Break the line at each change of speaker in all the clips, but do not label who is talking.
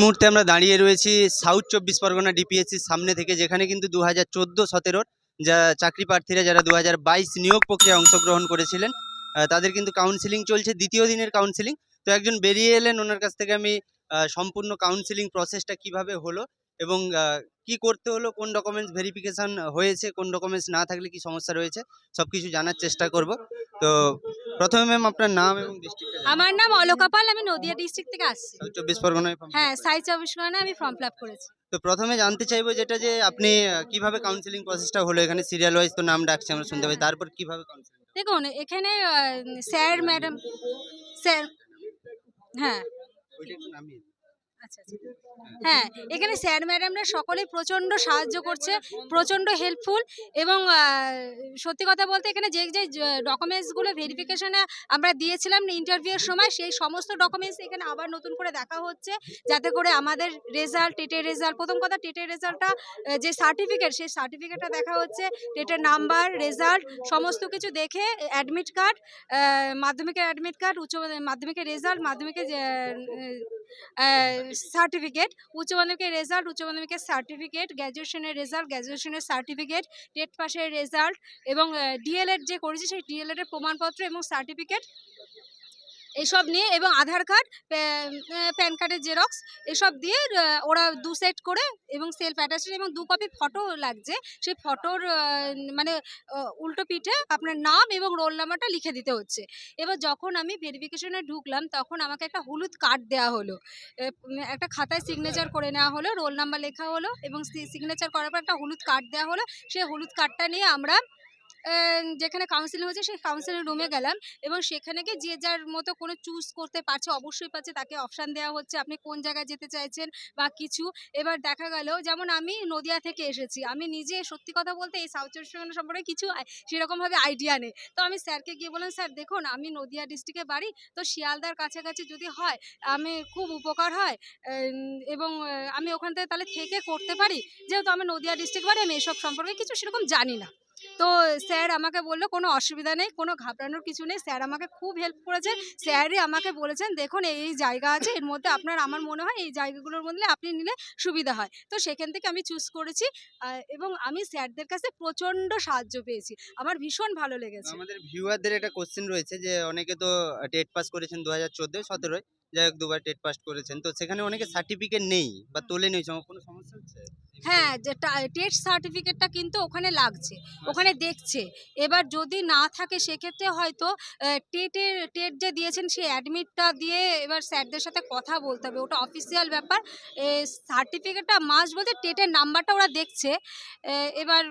মুহূর্তে আমরা দাঁড়িয়ে রয়েছি সাউথ চব্বিশ পরগনা ডিপিএসসির সামনে থেকে, যেখানে কিন্তু দু হাজার চোদ্দ সতেরোর যা চাকরি প্রার্থীরা যারা দু হাজার বাইশ নিয়োগ প্রক্রিয়ায় অংশগ্রহণ করেছিলেন তাদের কিন্তু কাউন্সিলিং চলছে, দ্বিতীয় দিনের কাউন্সিলিং তো একজন বেরিয়ে এলেন, ওনার কাছ থেকে আমি সম্পূর্ণ কাউন্সিলিং প্রসেসটা কীভাবে হলো এবং কি করতে হলো কোন ডকুমেন্টস ভেরিফিকেশন হয়েছে কোন ডকুমেন্টস না থাকলে কি সমস্যা রয়েছে সব কিছু জানার চেষ্টা করব। তো প্রথমে ম্যাম আপনার নাম এবং ডিস্ট্রিক্ট
আমার নাম অলকা পাল আমি নদিয়া ডিস্ট্রিক্ট থেকে আসছি।
চব্বিশ পরগনায়
হ্যাঁ। সাই চব্বিশ পরগনা আমি ফর্ম ফিল আপ করেছি।
তো প্রথমে জানতে চাইব যেটা যে আপনি কীভাবে কাউন্সিলিং প্রসেসটা হলো? এখানে সিরিয়াল ওয়াইজ তো নাম ডাকছে আমরা শুনতে পাই। তারপর কীভাবে
দেখুন এখানে স্যার ম্যাডাম স্যার হ্যাঁ। আচ্ছা আচ্ছা। হ্যাঁ এখানে স্যার ম্যাডামরা সকলেই প্রচণ্ড সাহায্য করছে প্রচণ্ড হেল্পফুল এবং সত্যি কথা বলতে এখানে যে যে ডকুমেন্টসগুলো ভেরিফিকেশনে আমরা দিয়েছিলাম ইন্টারভিউয়ের সময় সেই সমস্ত ডকুমেন্টস এখানে আবার নতুন করে দেখা হচ্ছে যাতে করে আমাদের রেজাল্ট টেটের রেজাল্ট প্রথম কথা টেটের রেজাল্টটা যে সার্টিফিকেট সেই সার্টিফিকেটটা দেখা হচ্ছে টেটের নাম্বার রেজাল্ট সমস্ত কিছু দেখে অ্যাডমিট কার্ড মাধ্যমিকের অ্যাডমিট কার্ড উচ্চ মাধ্যমিকের রেজাল্ট মাধ্যমিকের সার্টিফিকেট উচ্চ মাধ্যমিকের রেজাল্ট উচ্চ মাধ্যমিকের সার্টিফিকেট গ্র্যাজুয়েশনের রেজাল্ট গ্র্যাজুয়েশনের সার্টিফিকেট টেট পাসের রেজাল্ট এবং ডিএলএড যে করেছে সেই ডিএলএডের প্রমাণপত্র এবং সার্টিফিকেট এসব নিয়ে এবং আধার কার্ড প্যান কার্ডের জেরক্স এসব দিয়ে ওরা দু সেট করে এবং সেলফ অ্যাটাস্টেড এবং দু কপি ফটো লাগছে। সেই ফটোর মানে উল্টো পিঠে আপনার নাম এবং রোল নাম্বারটা লিখে দিতে হচ্ছে। এবার যখন আমি ভেরিফিকেশনে ঢুকলাম, তখন আমাকে একটা হলুদ কার্ড দেওয়া হলো। একটা খাতায় সিগনেচার করে নেওয়া হলো, রোল নাম্বার লেখা হলো এবং সিগনেচার করার পর একটা হলুদ কার্ড দেওয়া হলো। সেই হলুদ কার্ডটা নিয়ে আমরা যেখানে কাউন্সিলিং হচ্ছে সেই কাউন্সিলিং রুমে গেলাম এবং সেখানে গিয়ে যে যার মতো কোনো চুজ করতে পারছে, অবশ্যই পাচ্ছে তাকে অপশান দেওয়া হচ্ছে, আপনি কোন জায়গায় যেতে চাইছেন বা কিছু। এবার দেখা গেল, যেমন আমি নদিয়া থেকে এসেছি, আমি নিজে সত্যি কথা বলতে এই সাউথ চব্বিশ পরগনা সম্পর্কে কিছু সেরকমভাবে আইডিয়া নেই। তো আমি স্যারকে গিয়ে বললাম স্যার দেখুন, আমি নদিয়া ডিস্ট্রিক্টে বাড়ি, তো শিয়ালদার কাছাকাছি যদি হয়, আমি খুব উপকার হয় এবং আমি ওখান থেকে তাহলে থেকে করতে পারি। যেহেতু আমি নদিয়া ডিস্ট্রিক্ট বাড়ি, আমি এসব সম্পর্কে কিছু সেরকম জানি না। তো স্যার আমাকে বলল কোনো অসুবিধা নেই কোনো ঘাবড়ানোর কিছু নেই। স্যার আমাকে খুব হেল্প করেছে। স্যারই আমাকে বলেছেন দেখুন এই জায়গা আছে এর মধ্যে আপনার আমার মনে হয় এই জায়গাগুলোর মধ্যে আপনি নিলে সুবিধা হয়। তো সেখান থেকে আমি চুজ করেছি এবং আমি স্যারদের কাছে প্রচণ্ড সাহায্য পেয়েছি। আমার ভীষণ ভালো লেগেছে।
আমাদের ভিউয়ারদের একটা কোশ্চেন রয়েছে যে অনেকে তো টেট পাস করেছেন দু হাজার চোদ্দোয় সতেরোয়। যাই হোক দুবার টেট পাস করেছেন। তো সেখানে অনেকে সার্টিফিকেট নেই বা তোলে নেই কোনো সমস্যা হচ্ছে?
হ্যাঁ যেটা টেট সার্টিফিকেটটা কিন্তু ওখানে লাগছে ওখানে দেখছে। এবার যদি না থাকে সেক্ষেত্রে হয়তো টেটের টেট যে দিয়েছেন সেই অ্যাডমিটটা দিয়ে এবার স্যারদের সাথে কথা বলতে হবে। ওটা অফিসিয়াল ব্যাপার। সার্টিফিকেটটা মাস বলতে টেটের নাম্বারটা ওরা দেখছে। এবার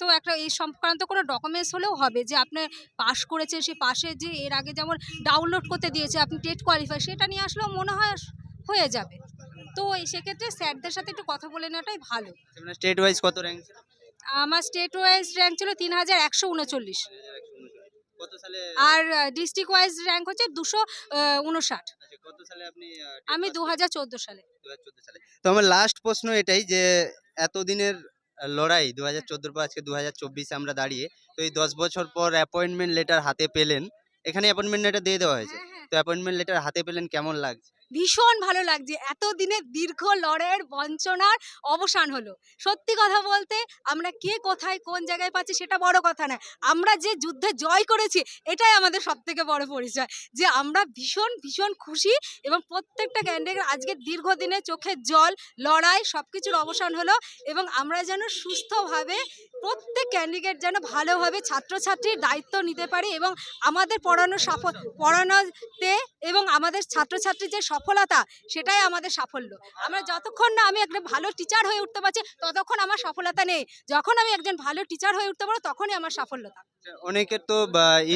তো একটা এই সংক্রান্ত কোনো ডকুমেন্টস হলেও হবে যে আপনি পাস করেছেন সে পাশে যে এর আগে যেমন ডাউনলোড করতে দিয়েছে আপনি টেট কোয়ালিফাই সেটা নিয়ে আসলেও মনে হয় হয়ে যাবে। তো সেক্ষেত্রে স্যারদের সাথে একটু কথা বলে নেওয়াটাই ভালো।
স্টেট ওয়াইজ কত র্যাঙ্ক ছিল?
আমার স্টেট ওয়াইজ র্যাঙ্ক ছিল তিন হাজার একশো উনচল্লিশ। আর ডিস্ট্রিক্ট ওয়াইজ র্যাঙ্ক হচ্ছে দুশো উনষাট।
আচ্ছা,
আমি দু হাজার চোদ্দ সালে।
তো আমার লাস্ট প্রশ্ন এটাই যে এতদিনের লড়াই দু হাজার চোদ্দোর পর আজকে দু হাজার চব্বিশে আমরা দাঁড়িয়ে তো এই দশ বছর পর অ্যাপয়েন্টমেন্ট লেটার হাতে পেলেন এখানে অ্যাপয়েন্টমেন্ট লেটার দিয়ে দেওয়া হয়েছে।
হ্যাঁ,
তো অ্যাপয়েন্টমেন্ট লেটার হাতে পেলেন কেমন লাগছে?
ভীষণ ভালো লাগছে। এত দিনের দীর্ঘ লড়াইয়ের বঞ্চনার অবসান হলো। সত্যি কথা বলতে, আমরা কে কোথায় কোন জায়গায় পাচ্ছি সেটা বড় কথা না। আমরা যে যুদ্ধে জয় করেছি, এটাই আমাদের সব থেকে বড় পরিচয়। যে আমরা ভীষণ ভীষণ খুশি এবং প্রত্যেকটা ক্যান্ডিডেট আজকে দীর্ঘদিনে চোখের জল, লড়াই সব কিছুর অবসান হলো এবং আমরা যেন সুস্থভাবে প্রত্যেক ক্যান্ডিডেট যেন ভালোভাবে ছাত্রছাত্রীর দায়িত্ব নিতে পারি এবং আমাদের পড়ানো সফল পড়ানোতে এবং আমাদের ছাত্রছাত্রীর যে সফলতা, সেটাই আমাদের সাফল্য। আমরা যতক্ষণ না আমি একটা ভালো টিচার হয়ে উঠতে পারছি, ততক্ষণ আমার সফলতা নেই। যখন আমি একজন ভালো টিচার হয়ে উঠতে পারব, তখনই আমার সাফল্যতা
অনেকের তো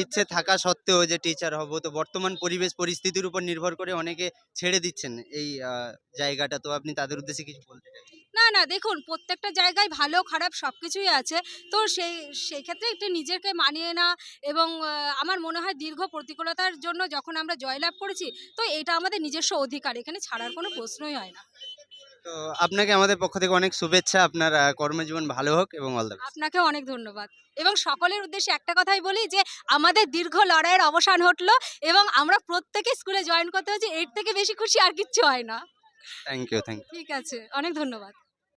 ইচ্ছে থাকা সত্ত্বেও যে টিচার হব, তো বর্তমান পরিবেশ, পরিস্থিতির উপর নির্ভর করে অনেকে ছেড়ে দিচ্ছেন এই জায়গাটা। তো আপনি তাদের উদ্দেশ্যে কিছু বলতে চাই
না না দেখুন প্রত্যেকটা জায়গায় ভালো খারাপ সব কিছুই আছে। তো সেই সেই ক্ষেত্রে একটু নিজেকে মানিয়ে না এবং আমার মনে হয় দীর্ঘ প্রতিকূলতার জন্য যখন আমরা জয়লাভ করেছি তো এটা আমাদের নিজস্ব অধিকার। এখানে ছাড়ার কোনো প্রশ্নই হয় না।
তো আপনাকে আমাদের পক্ষ থেকে অনেক শুভেচ্ছা। আপনার কর্মজীবন ভালো হোক এবং অল দ্য
আপনাকেও অনেক ধন্যবাদ। এবং সকলের উদ্দেশ্যে একটা কথাই বলি যে আমাদের দীর্ঘ লড়াইয়ের অবসান ঘটলো এবং আমরা প্রত্যেকে স্কুলে জয়েন করতে হচ্ছে এর থেকে বেশি খুশি আর কিচ্ছু হয় না।
থ্যাংক ইউ থ্যাংক ইউ
ঠিক আছে অনেক ধন্যবাদ।